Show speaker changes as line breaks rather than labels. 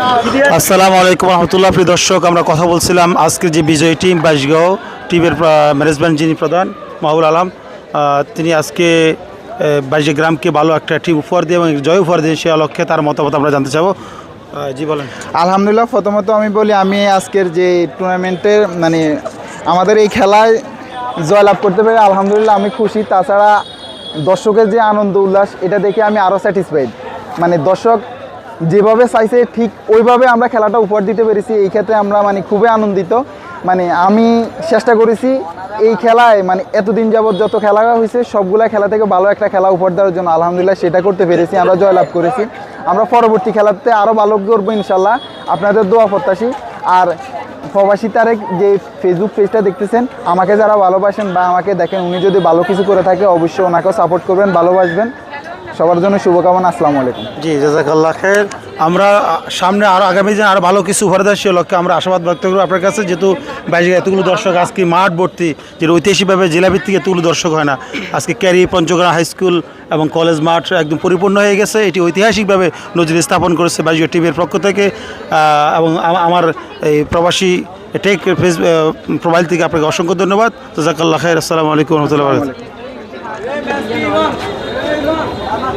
আসসালামু আলাইকুম রহমতুল্লাহ। প্রিয় দর্শক, আমরা কথা বলছিলাম আজকের যে বিজয়ী টিম, বাইশগাঁও টিমের ম্যানেজমেন্ট যিনি প্রধান, মাহুল আলম তিনি আজকে বাইশে গ্রামকে ভালো একটা টিম উপহার দিয়ে এবং জয় উপহার দিয়ে সে লক্ষ্যে তার মতামত আমরা জানতে চাবো। জি, বলেন।
আলহামদুলিল্লাহ, প্রথমত আমি বলি, আমি আজকের যে টুর্নামেন্টের মানে আমাদের এই খেলায় জয়লাভ করতে পেরে আলহামদুলিল্লাহ আমি খুশি। তাছাড়া দর্শকের যে আনন্দ, উল্লাস, এটা দেখে আমি আরও স্যাটিসফাইড মানে দর্শক যেভাবে চাইছে, ঠিক ওইভাবে আমরা খেলাটা উপহার দিতে পেরেছি। এই ক্ষেত্রে আমরা মানে খুবই আনন্দিত। মানে আমি চেষ্টা করেছি এই খেলায় মানে এতদিন যাবৎ যত খেলা হয়েছে, সবগুলা খেলা থেকে ভালো একটা খেলা উপহার দেওয়ার জন্য আলহামদুলিল্লাহ সেটা করতে পেরেছি, আমরা জয়লাভ করেছি। আমরা পরবর্তী খেলাতে আরও ভালো করব ইনশাল্লাহ আপনাদের দোয়া প্রত্যাশী। আর প্রবাসী তারেক যে ফেসবুক পেজটা দেখতেছেন, আমাকে যারা ভালোবাসেন বা আমাকে দেখেন, উনি যদি ভালো কিছু করে থাকে, অবশ্যই ওনাকেও সাপোর্ট করবেন, ভালোবাসবেন। সবার জন্য শুভকামনা, আসসালামু আলাইকুম।
জি, জাজাকাল্লাহ খের আমরা সামনে আরও আগামী দিন আরও ভালো কিছু উপহার দেওয়ার সে লক্ষ্যে আমরা আশাবাদ ব্যক্ত করব। আপনার কাছে যেহেতু বাইরে এতগুলো দর্শক, আজকে মাঠ ভর্তি যে ঐতিহাসিকভাবে জেলাভিত্তিক এতগুলো দর্শক হয় না। আজকে ক্যারি, পঞ্চগড়া হাই স্কুল এবং কলেজ মাঠ একদম পরিপূর্ণ হয়ে গেছে। এটি ঐতিহাসিকভাবে নজর স্থাপন করেছে বাইজিও টিভির পক্ষ থেকে। এবং আমার এই প্রবাসী টেক ফেস প্রোফাইল থেকে আপনাকে অসংখ্য ধন্যবাদ। জাজাকাল্লাহ খের আসসালামু আলাইকুম রহমতুল্লাহ i'm not